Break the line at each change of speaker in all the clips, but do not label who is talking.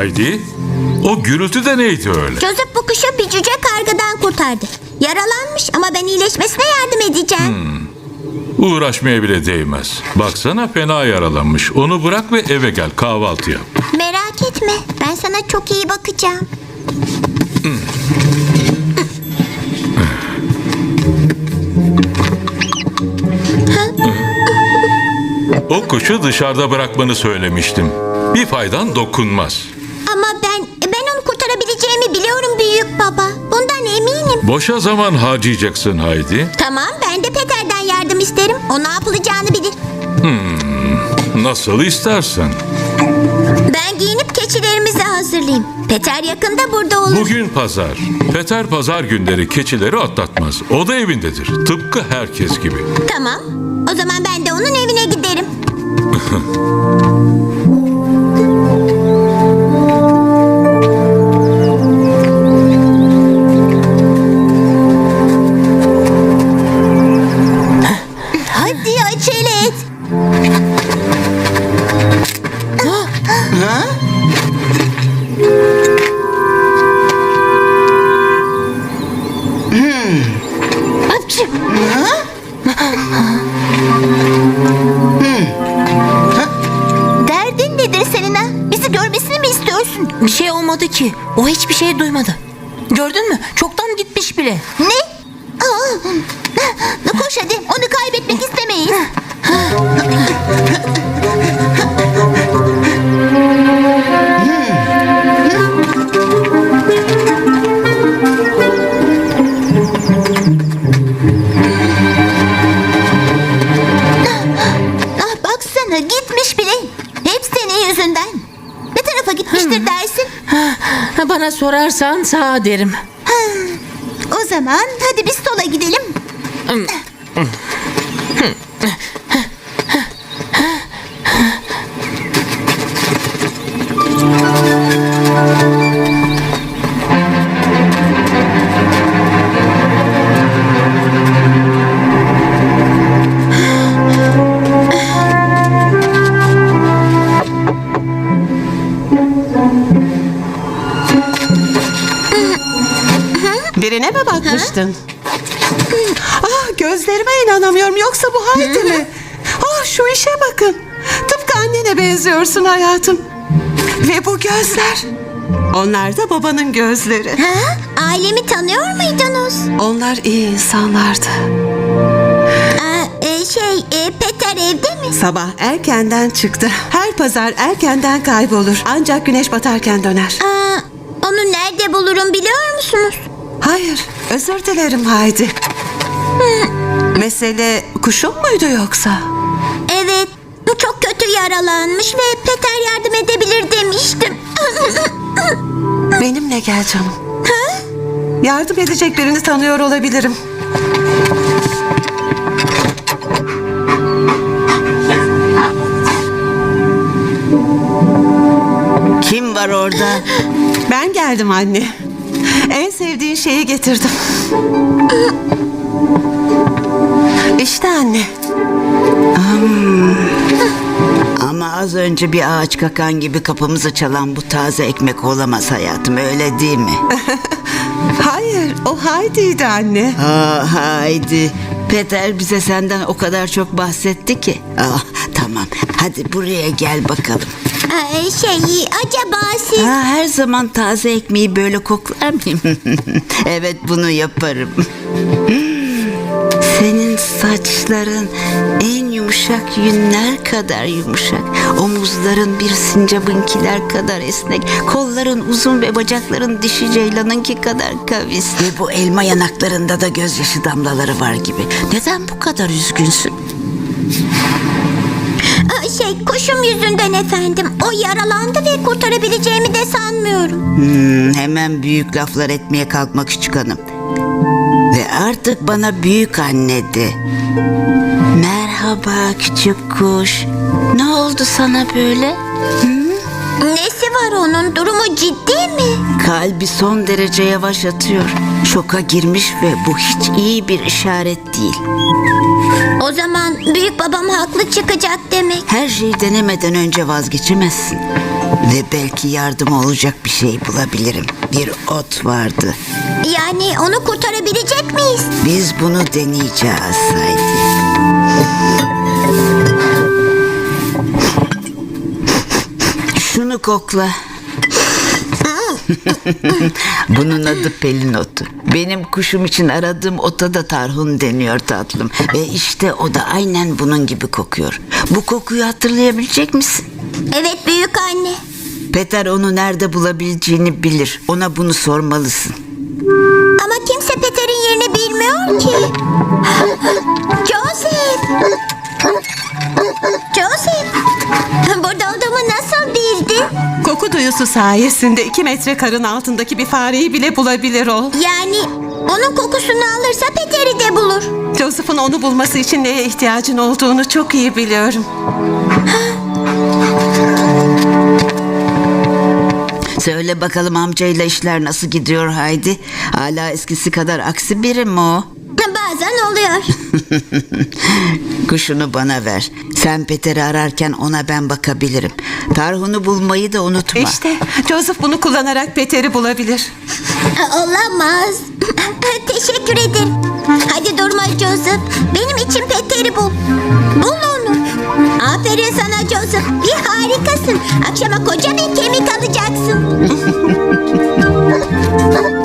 Haydi. O gürültü de neydi öyle?
Joseph bu kuşu bir cüce kargadan kurtardı. Yaralanmış ama ben iyileşmesine yardım edeceğim.
Uğraşmaya bile değmez. Baksana fena yaralanmış. Onu bırak ve eve gel kahvaltı yap.
Merak etme. Ben sana çok iyi bakacağım.
O kuşu dışarıda bırakmanı söylemiştim. Bir faydan dokunmaz. Boşa zaman harcayacaksın Haydi.
Tamam ben de Peter'den yardım isterim. O ne yapılacağını bilir.
Nasıl istersen.
Ben giyinip keçilerimizi hazırlayayım. Peter yakında burada olur.
Bugün pazar. Peter pazar günleri keçileri atlatmaz. O da evindedir. Tıpkı herkes gibi.
Tamam. O zaman ben de onun evine giderim.
ki. O hiçbir şey duymadı. Gördün mü? Çoktan gitmiş bile.
Ne?
Bana sorarsan sağ derim.
O zaman hadi biz sola gidelim.
Birine mi bakmıştın? Ah gözlerime inanamıyorum. Yoksa bu Haydi mi? Ah şu işe bakın. Tıpkı annene benziyorsun hayatım. Ve bu gözler. Onlar da babanın gözleri.
Ha? Ailemi tanıyor muydunuz?
Onlar iyi insanlardı.
Aa, e, şey, e, Peter evde mi?
Sabah erkenden çıktı. Her pazar erkenden kaybolur. Ancak güneş batarken döner.
Aa, onu nerede bulurum biliyor musunuz?
Hayır, özür dilerim Haydi. Mesele kuşun muydu yoksa?
Evet, çok kötü yaralanmış ve Peter yardım edebilir demiştim.
Benimle gel canım. Yardım edecek birini tanıyor olabilirim.
Kim var orada?
Ben geldim anne. En sevdiğin şeyi getirdim. İşte anne.
Ama Ama az önce bir ağaç kakan gibi kapımızı çalan bu taze ekmek olamaz hayatım öyle değil mi?
Hayır, o Haydi'ydi anne.
Aa, haydi. Peter bize senden o kadar çok bahsetti ki. Ah, tamam hadi buraya gel bakalım.
Ee, şey acaba siz...
Ha, her zaman taze ekmeği böyle koklar mıyım? evet bunu yaparım. Senin saçların en yumuşak yünler kadar yumuşak. Omuzların bir sincabınkiler kadar esnek. Kolların uzun ve bacakların dişi ceylanınki kadar kavis. Ve bu elma yanaklarında da gözyaşı damlaları var gibi. Neden bu kadar üzgünsün?
Şey kuşum yüzünden efendim. O yaralandı ve kurtarabileceğimi de sanmıyorum.
Hmm, hemen büyük laflar etmeye kalkma küçük hanım. Ve artık bana büyük anne de. Merhaba küçük kuş. Ne oldu sana böyle?
Nesi var onun? Durumu ciddi mi?
Kalbi son derece yavaş atıyor. Şoka girmiş ve bu hiç iyi bir işaret değil.
O zaman büyük babam haklı çıkacak demek.
Her şeyi denemeden önce vazgeçemezsin. Ve belki yardım olacak bir şey bulabilirim. Bir ot vardı.
Yani onu kurtarabilecek miyiz?
Biz bunu deneyeceğiz Haydi. Şunu kokla. Bunun adı pelin otu. Benim kuşum için aradığım ota da tarhun deniyor tatlım. Ve işte o da aynen bunun gibi kokuyor. Bu kokuyu hatırlayabilecek misin?
Evet büyük anne.
Peter onu nerede bulabileceğini bilir. Ona bunu sormalısın.
Ama kimse Peter'in yerini bilmiyor ki. Joseph! Joseph! Burada olduğumu nasıl bildin?
Koku duyusu sayesinde iki metre karın altındaki bir fareyi bile bulabilir o.
Yani onun kokusunu alırsa Peter'i de bulur.
Joseph'ın onu bulması için neye ihtiyacın olduğunu çok iyi biliyorum.
Söyle bakalım amcayla işler nasıl gidiyor Haydi? Hala eskisi kadar aksi biri mi o?
Bazen oluyor.
Kuşunu bana ver. Sen Peter'i ararken ona ben bakabilirim. Tarhun'u bulmayı da unutma.
İşte Joseph bunu kullanarak Peter'i bulabilir.
Olamaz. Teşekkür ederim. Hadi durma Joseph. Benim için Peter'i bul. Bul onu. Aferin sana Joseph. Bir harikasın. Akşama koca bir kemik alacaksın.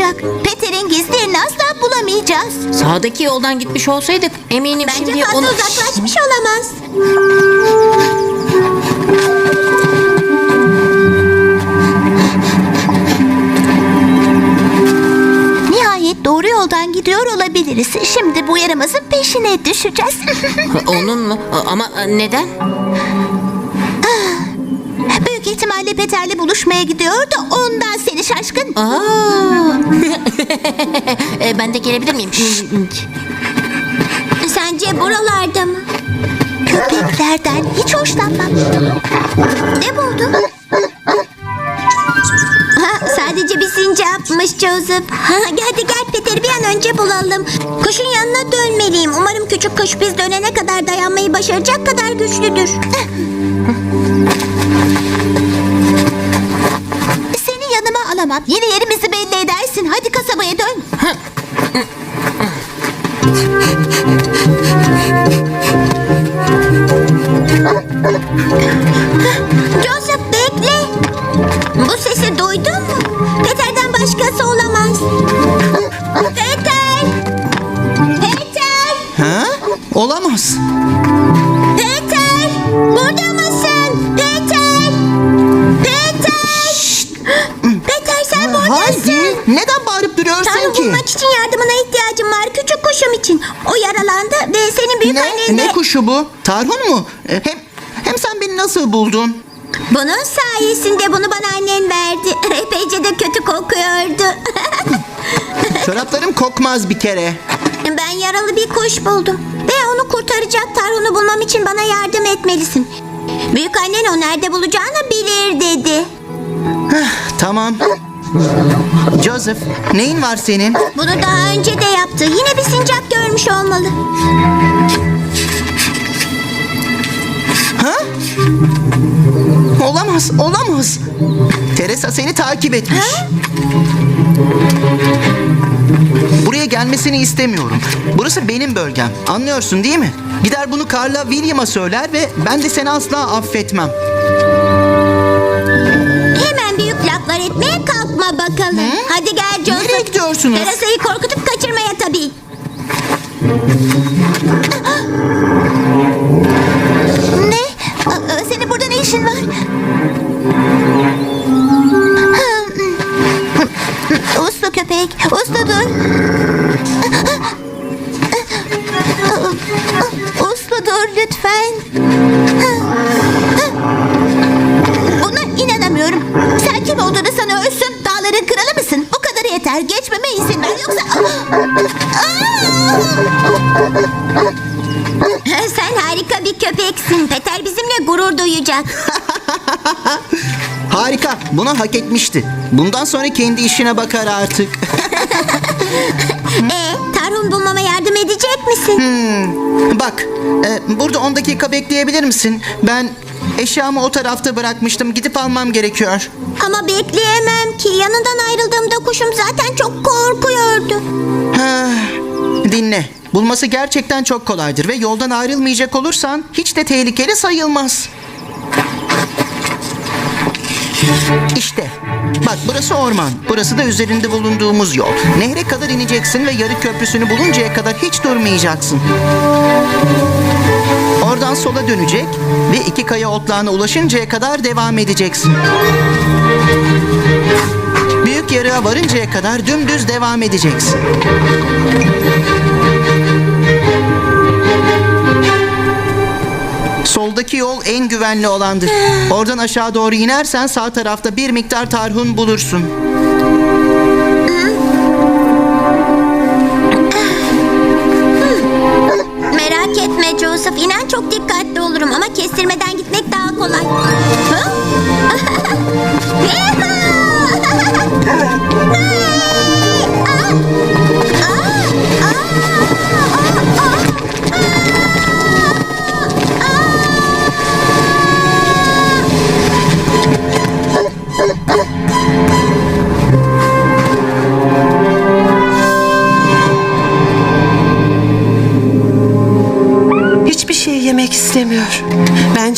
çok kızacak. Peter'in gizlerini asla bulamayacağız.
Sağdaki yoldan gitmiş olsaydık eminim
Bence
şimdi
fazla
onu...
uzaklaşmış olamaz. Nihayet doğru yoldan gidiyor olabiliriz. Şimdi bu yaramazın peşine düşeceğiz.
Onun mu? Ama neden?
Büyük ihtimalle Peter'le buluşmaya gidiyor da ondan seni şaşkın.
Aa. E, ben de gelebilir miyim?
Sence buralarda mı? Köpeklerden hiç hoşlanmam. Ne buldun? Ha, sadece bir sincapmış Joseph. Ha, hadi gel Peter'i bir an önce bulalım. Kuşun yanına dönmeliyim. Umarım küçük kuş biz dönene kadar dayanmayı başaracak kadar güçlüdür. Alamam. Yine yerimizi belli edersin. Hadi kasabaya dön.
Ne? kuşu bu? Tarhun mu? E, Hem hem sen beni nasıl buldun?
Bunun sayesinde bunu bana annen verdi. Epeyce de kötü kokuyordu.
Çoraplarım kokmaz bir kere.
ben yaralı bir kuş buldum. Ve onu kurtaracak Tarhun'u bulmam için bana yardım etmelisin. Büyük annen o nerede bulacağını bilir dedi.
Tamam. Joseph, neyin var senin?
Bunu daha önce de yaptı. Yine bir sincap görmüş olmalı.
Olamaz, olamaz. Teresa seni takip etmiş. Buraya gelmesini istemiyorum. Burası benim bölgem. Anlıyorsun değil mi? Gider bunu Carla William'a söyler ve ben de seni asla affetmem.
Hemen büyük laflar etmeye kalkma bakalım. Hadi gel Joseph.
Nereye gidiyorsunuz?
Teresa'yı korkutup kaçırmaya tabii. Senin burada ne işin var? Duyacak.
Harika, bunu hak etmişti. Bundan sonra kendi işine bakar artık.
E, Tarhun bulmama yardım edecek misin?
Bak, e, burada 10 dakika bekleyebilir misin? Ben eşyamı o tarafta bırakmıştım. Gidip almam gerekiyor.
Ama bekleyemem ki. Yanından ayrıldığımda kuşum zaten çok korkuyordu.
Ha, dinle. Bulması gerçekten çok kolaydır ve yoldan ayrılmayacak olursan hiç de tehlikeli sayılmaz. İşte. Bak burası orman. Burası da üzerinde bulunduğumuz yol. Nehre kadar ineceksin ve yarı köprüsünü buluncaya kadar hiç durmayacaksın. Oradan sola dönecek ve iki kaya otlağına ulaşıncaya kadar devam edeceksin. Büyük yarığa varıncaya kadar dümdüz devam edeceksin. Soldaki yol en güvenli olandır. Oradan aşağı doğru inersen sağ tarafta bir miktar tarhun bulursun.
Merak etme Joseph. İnan çok dikkatli olurum ama kestirmeden gitmek daha kolay.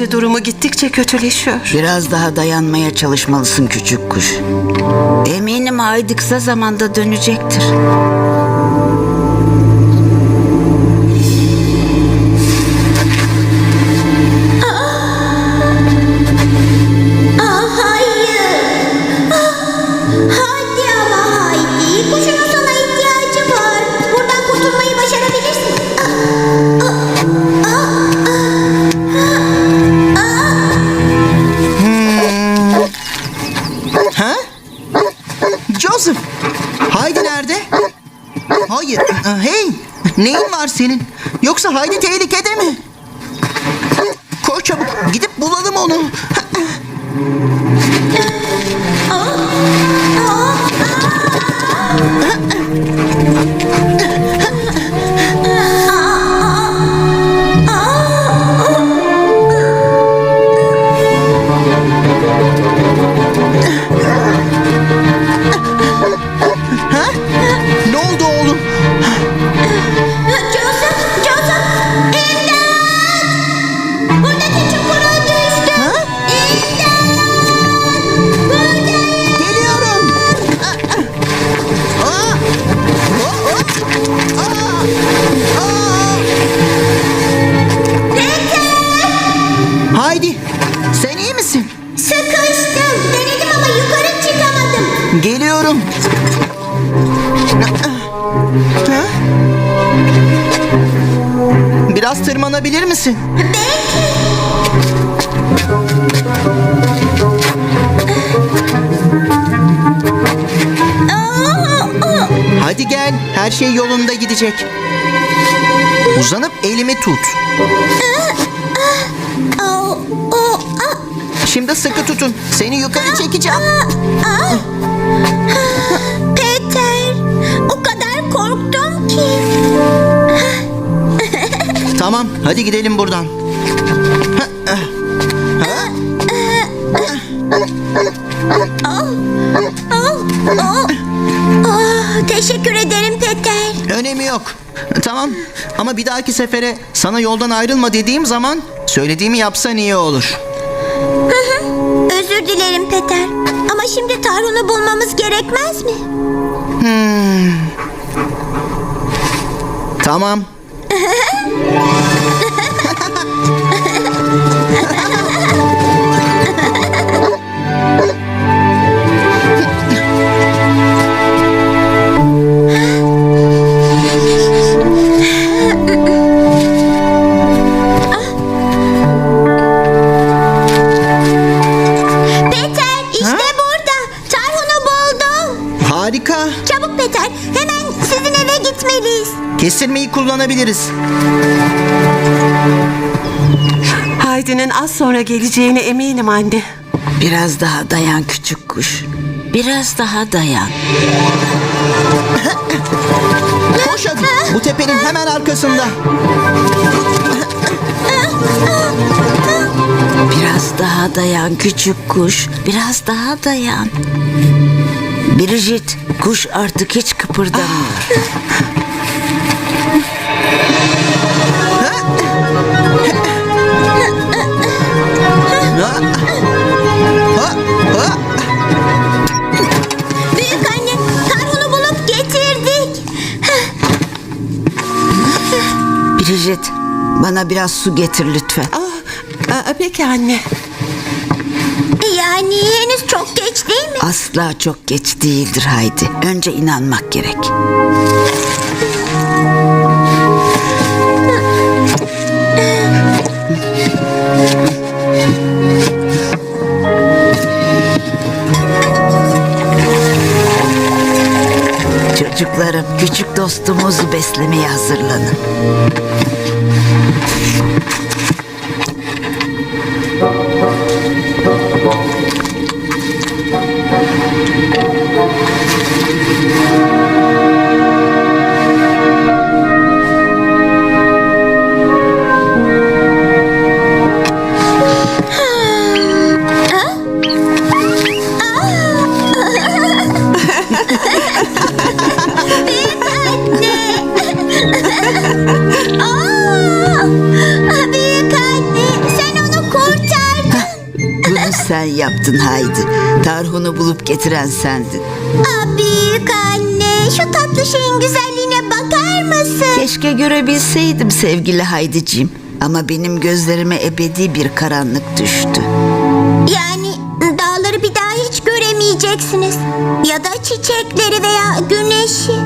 Bence durumu gittikçe kötüleşiyor.
Biraz daha dayanmaya çalışmalısın küçük kuş. Eminim Haydi kısa zamanda dönecektir.
Neyin var senin? Yoksa Haydi tehlikede mi? Koş çabuk. Gidip bulalım onu. Tırmanabilir misin? Hadi gel. Her şey yolunda gidecek. Uzanıp elimi tut.
O,
Şimdi sıkı tutun. Seni yukarı çekeceğim.
aa. kadar korktum ki.
Tamam hadi gidelim buradan.
Teşekkür ederim Peter.
Önemi yok. Tamam ama bir dahaki sefere sana yoldan ayrılma dediğim zaman söylediğimi yapsan iyi olur.
Özür dilerim Peter. Ama şimdi Tarhun'u bulmamız gerekmez mi?
Tamam.
ハハハ
ハ
Çabuk Peter hemen sizin eve gitmeliyiz.
Kestirmeyi kullanabiliriz.
Haydi'nin az sonra geleceğine eminim anne.
Biraz daha dayan küçük kuş. Biraz daha dayan.
Koş hadi. Bu tepenin hemen arkasında.
Biraz daha dayan küçük kuş. Biraz daha dayan. Bridget, kuş artık hiç kıpırdamıyor.
Ha? Ha? Ha?
Büyük anne Tarhun'u bulup getirdik.
Bridget, bana biraz su getir lütfen.
Ah, aa, peki anne.
Yani henüz çok geç değil mi?
Asla çok geç değildir Haydi. Önce inanmak gerek. Çocuklarım, küçük dostumuzu beslemeye hazırlanın. Getiren sendin.
Aa, büyük anne şu tatlı şeyin güzelliğine bakar mısın?
Keşke görebilseydim sevgili Haydiciğim. Ama benim gözlerime ebedi bir karanlık düştü.
Yani dağları bir daha hiç göremeyeceksiniz. Ya da çiçekleri veya güneşi.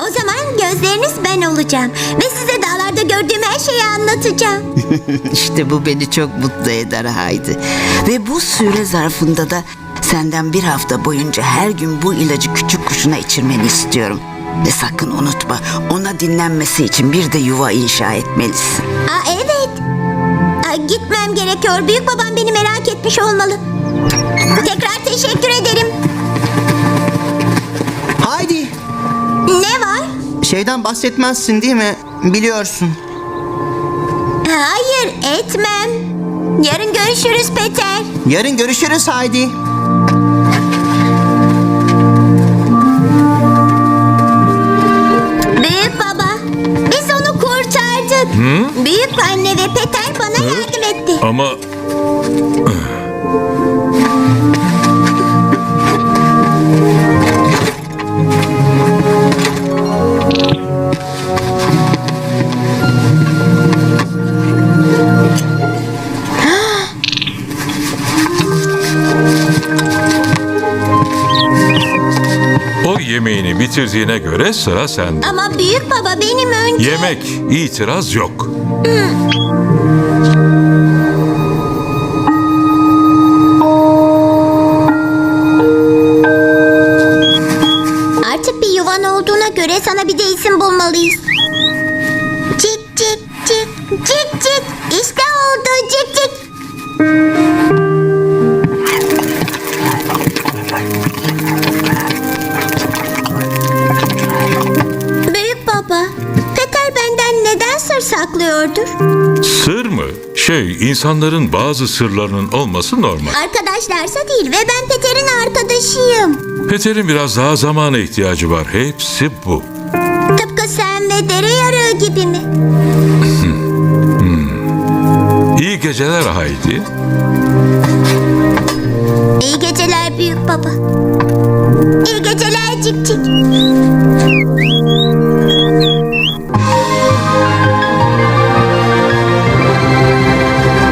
O zaman gözleriniz ben olacağım. Ve size dağlarda gördüğüm her şeyi anlatacağım.
İşte bu beni çok mutlu eder Haydi. Ve bu süre zarfında da senden bir hafta boyunca her gün bu ilacı küçük kuşuna içirmeni istiyorum. Ve sakın unutma ona dinlenmesi için bir de yuva inşa etmelisin.
Aa, evet. Aa, gitmem gerekiyor. Büyük babam beni merak etmiş olmalı. Tekrar teşekkür ederim.
Haydi.
Ne var?
Şeyden bahsetmezsin değil mi? Biliyorsun.
Hayır etmem. Yarın görüşürüz Peter.
Yarın görüşürüz Haydi.
Kurtardık. Büyük anne ve Peter bana yardım etti.
Ama bitirdiğine göre sıra sende.
Ama büyük baba benim önce...
Yemek, itiraz yok.
geliyordur?
Sır mı? Şey, insanların bazı sırlarının olması normal.
Arkadaşlarsa değil ve ben Peter'in arkadaşıyım.
Peter'in biraz daha zamana ihtiyacı var. Hepsi bu.
Tıpkı sen ve dere yarığı gibi mi? Hmm.
İyi geceler Haydi.
İyi geceler büyük baba. İyi geceler cik cik.